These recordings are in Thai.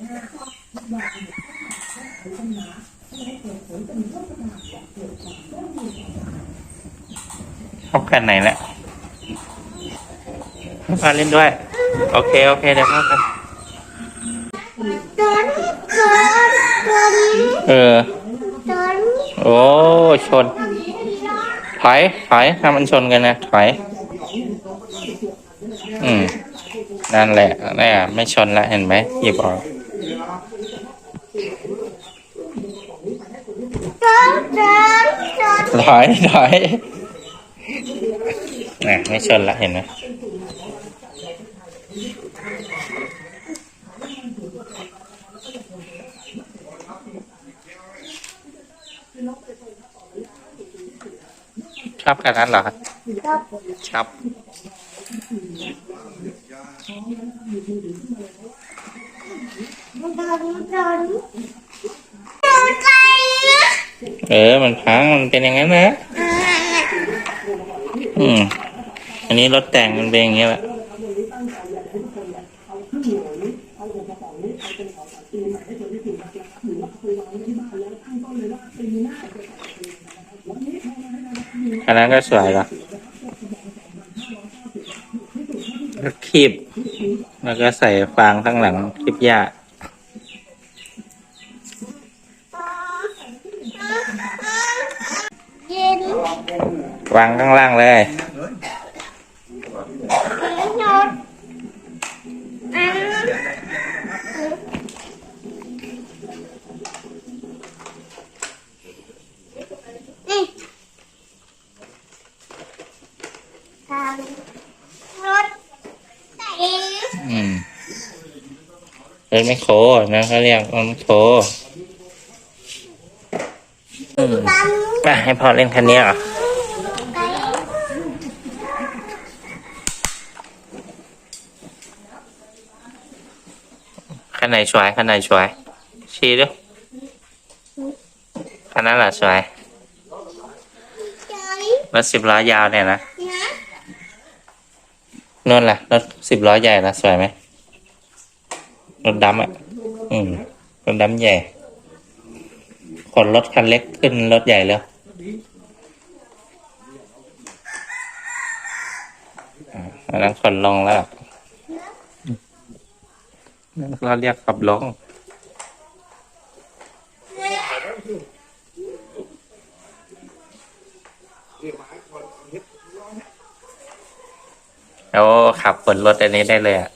ชอบกันไหนแหละพาเล่นด้วย โอเค โอเค เดี๋ยวพากันตัวนี้ตัวตัวนี้เออ โอ้ชน ถอย ถอยถ้ามันชนกันนะ ถอย อืม นั่นแหละนี่ะไม่ชนแล้วเห็นไหมหยิบออก ตัวตัวตัว ถอยถอยน่ะไม่ชนละเห็นไหมชอบกันนั้นเหรอครับชอบ ตัวนี้ตัวนี้ตัวใจนะ เออ มันพัง มันเป็นอย่างนั้นนะ อืม อันนี้รถแต่งมันเป็นอย่างนี้แหละอันนั้นก็สวยละรถคีบ แล้วก็ใส่ฟางข้างหลังคีบหญ้า เย็น วางข้างล่างเลยนอนอะนี่ทางรถไถอืมรถไม่โคนะเขาเรียกรถไม่โคอืมปั๊มมาให้พ่อเล่นคันนี้เหรอก่ คัน ไหนสวยคันไหนสวยชี้ดูคันนั้นแหละสวยรถสิบล้อยาวเนี่ยนะนะนู่นล่ะรถสิบล้อใหญ่ละสวยไหมรถดำอะ อืมรถดำใหญ่ขนรถคันเล็กขึ้นรถใหญ่แล้วอันนั้นขนลงแล้ว เราเรียกขับลงโอ้ขับขนรถอันนี้ได้เลยอะ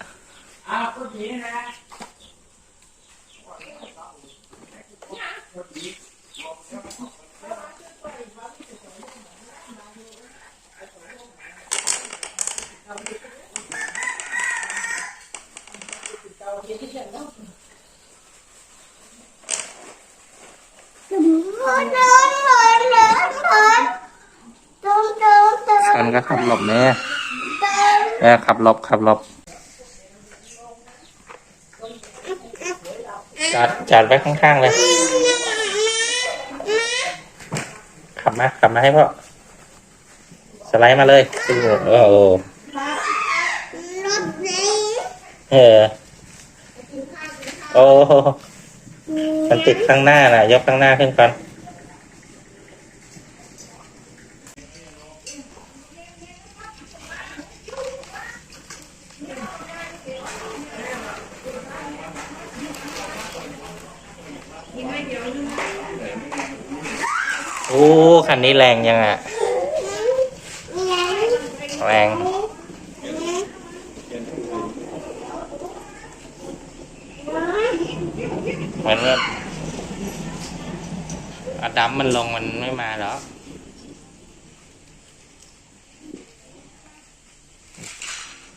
หมุนหมุนหมุนหมุนหมุนตรงตรงตรง มันก็ขับ หลบเนี่ยตรงเออขับหลบขับหลบจัดจัดไว้ข้างๆเลย ขับมาขับมาให้พ่อ สไลด์มาเลยโอ้โหเออ โอ้โหมันติดข้างหน้าน่ะ ยกข้างหน้าขึ้นก่อน โอ้คันนี้แรงยังอะ แรงเหมือนว่าอะดัมมันลงมันไม่มาหรอก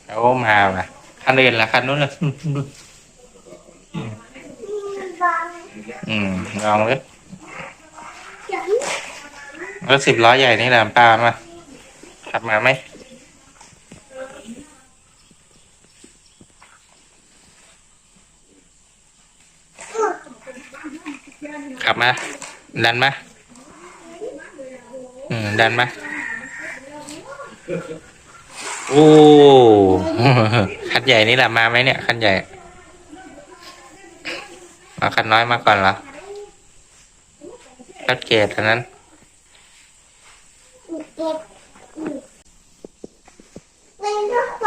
แล้วมาว่ะคันอื่นละคันนู้นละอืมลองเลย รถสิบล้อใหญ่นี่แหละป้ามาขับมาไหมขับมา ดันมา อืม ดันมา โอ้คันใหญ่นี่แหละมาไหมเนี่ย คันใหญ่เอาคันน้อยมาก่อนเหรอรถเกตอันนั้น เก็บเป็นรถไฟ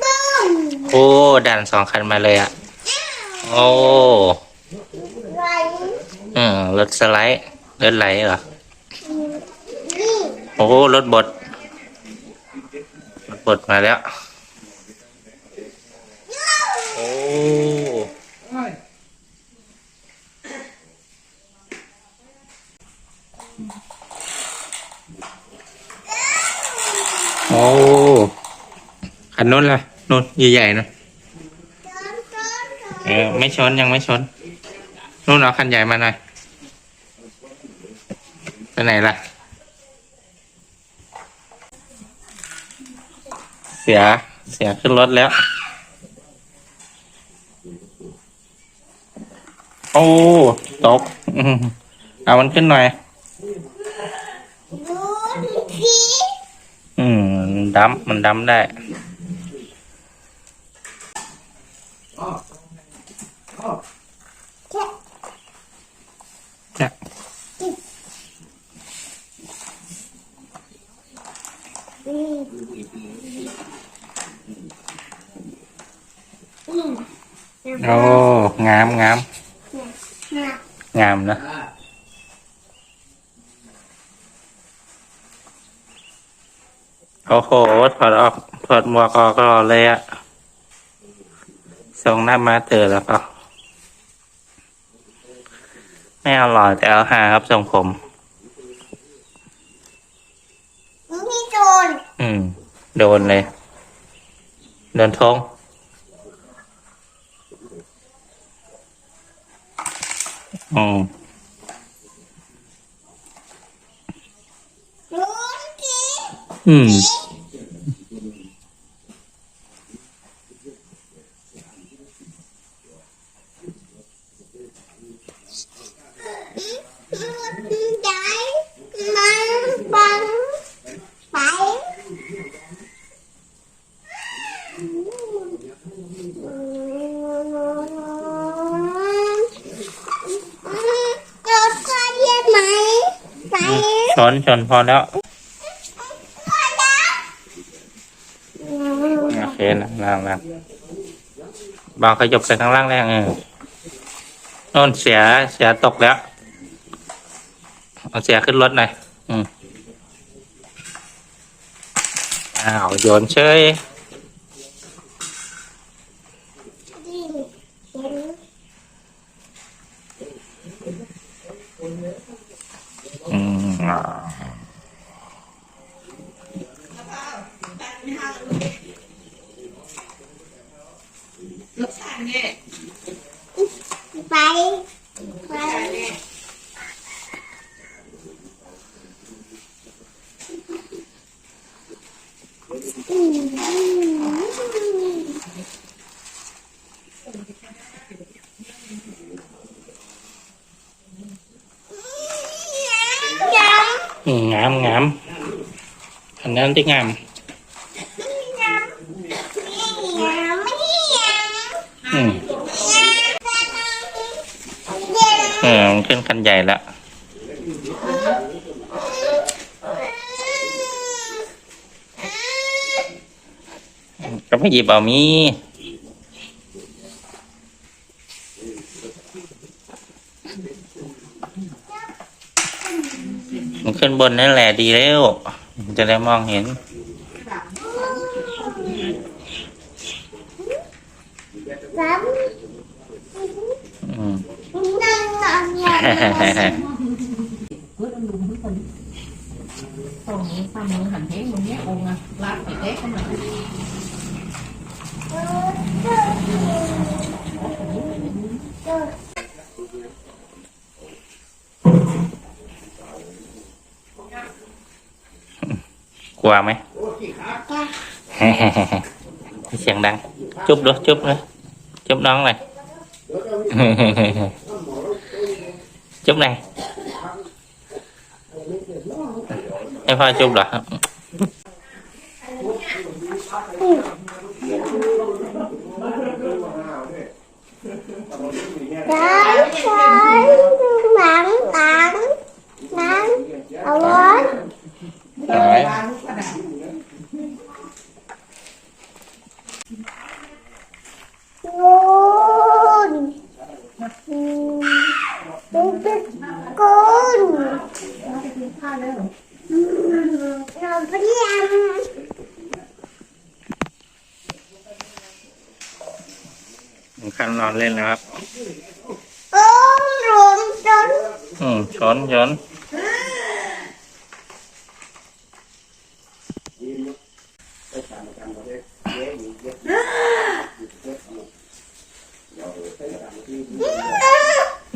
ตึ้ง โอ้ดัน สองคันมาเลยอะ โอ้ไหลอืมรถสไลด์รถไหลเหรอนี่โอ้รถบดรถบดมาแล้ว โอ้โอ้คันนู้นล่ะนู้นใหญ่ๆนะต้นต้น เออ ไม่ชนยังไม่ชน นู่นเอาคันใหญ่มาหน่อยไปไหนล่ะ เสีย เสียขึ้นรถแล้ว โอ้ ตกอืมเอามันขึ้นหน่อยดูทีอืมมันดำมันดำได้แค่ เนี่ย อืมอืม โอ้ งามงาม งามนะโอ้โหถอดออกถอดหมวกออกก็รอเลยอะส่งหน้ามาเจอแล้วเปล่าไม่อาหล่อยแต่เอาหาครับทรงผม นี่โจรอืม โดนเลย โดนทงอืมดูทีอืม มันได้มันบังไปเราใส่ไหมใส่ ชนชนพอแล้ว โอเคนะล่างล่างบางขยบไปข้างล่างแรงเออโน่นเสียเสียตกแล้ว เอาเสียขึ้นรถหน่อย อืมอ้าว โยนเฉย อื มอ่าไปไปอืมยัง อืมงามงามอั นั้นที่งามอืมเออมันขึ้นคันใหญ่แล้วก็ไม่หยิบเอามีมันขึ้นบนนั่นแหละดีแล้ว จะได้มองเห็นสามอืมหนึ่งสองสาม bước กลัวไหมเสียงดังจุ๊บด้วยจุ๊บเลยจุ๊บน้องเลยจุ๊บ này ให้พ่อจุ๊บเหรอ Đấy, đấy, nắng, nắng, nắng, ở đó, เอาไว้ วางลูกกระดาษ côn, Ừm, cái cái côn, แล้วไปกินข้าวแล้ว rồi phải đi ăn, คันนอนเล่นแล้วครับ côn ruộng trốn, อืมช้อนช้อน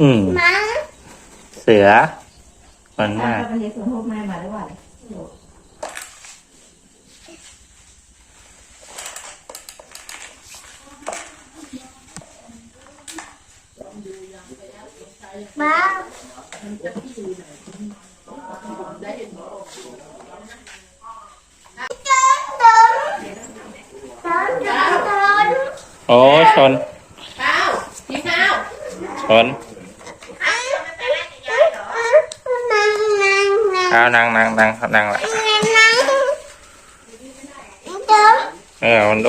อืม nắng, เสือมันมากไปเรียนสวนโฮมแม่มาได้ว่า ba, trốn, trốn, trốn, โอ้ชนข้าวกินข้า วชนข้าวนั่งนั่งนั่งนั่งละเออมันโ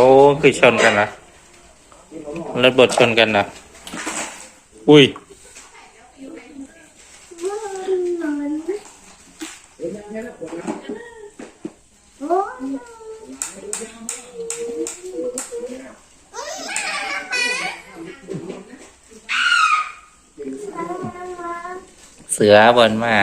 อ้คือเสือบนมา